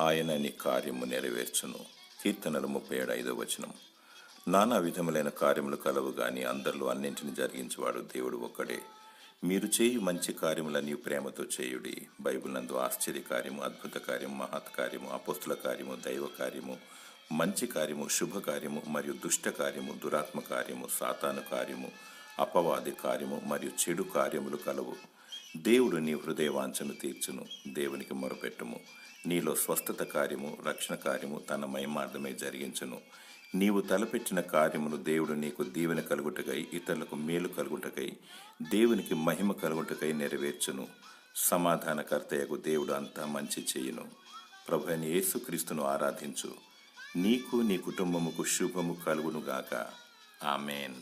ఆయన నీ కార్యము నెరవేర్చును. కీర్తనలు ముప్పై ఏడు ఐదో వచనం. నానా విధములైన కార్యములు కలవు గాని అందరిలో అన్నింటిని జరిగించేవాడు దేవుడు ఒక్కడే. మీరు చేయు మంచి కార్యములన్నీ ప్రేమతో చేయుడి. బైబిల్ నందు ఆశ్చర్య కార్యము అద్భుత కార్యము మహత్ కార్యము అపుస్తుల కార్యము దైవ కార్యము మంచి కార్యము శుభ కార్యము మరియు దుష్ట కార్యము దురాత్మ కార్యము సాతాను కార్యము అపవాది కార్యము మరియు చెడు కార్యములు కలవు. దేవుడు నీ హృదయవాంఛను తీర్చును. దేవునికి మొరపెట్టుము. నీలో స్వస్థత కార్యము రక్షణ కార్యము తన మయమార్థమే జరిగించును. నీవు తలపెట్టిన కార్యమును దేవుడు నీకు దీవెన కలుగుటకై ఇతరులకు మేలు కలుగుటకై దేవునికి మహిమ కలుగుటకై నెరవేర్చును. సమాధానకర్తయకు దేవుడు అంతా మంచి చేయును. ప్రభు అయిన యేసుక్రీస్తును ఆరాధించు. నీకు నీ కుటుంబముకు శుభము కలుగునుగాక. ఆమెన్.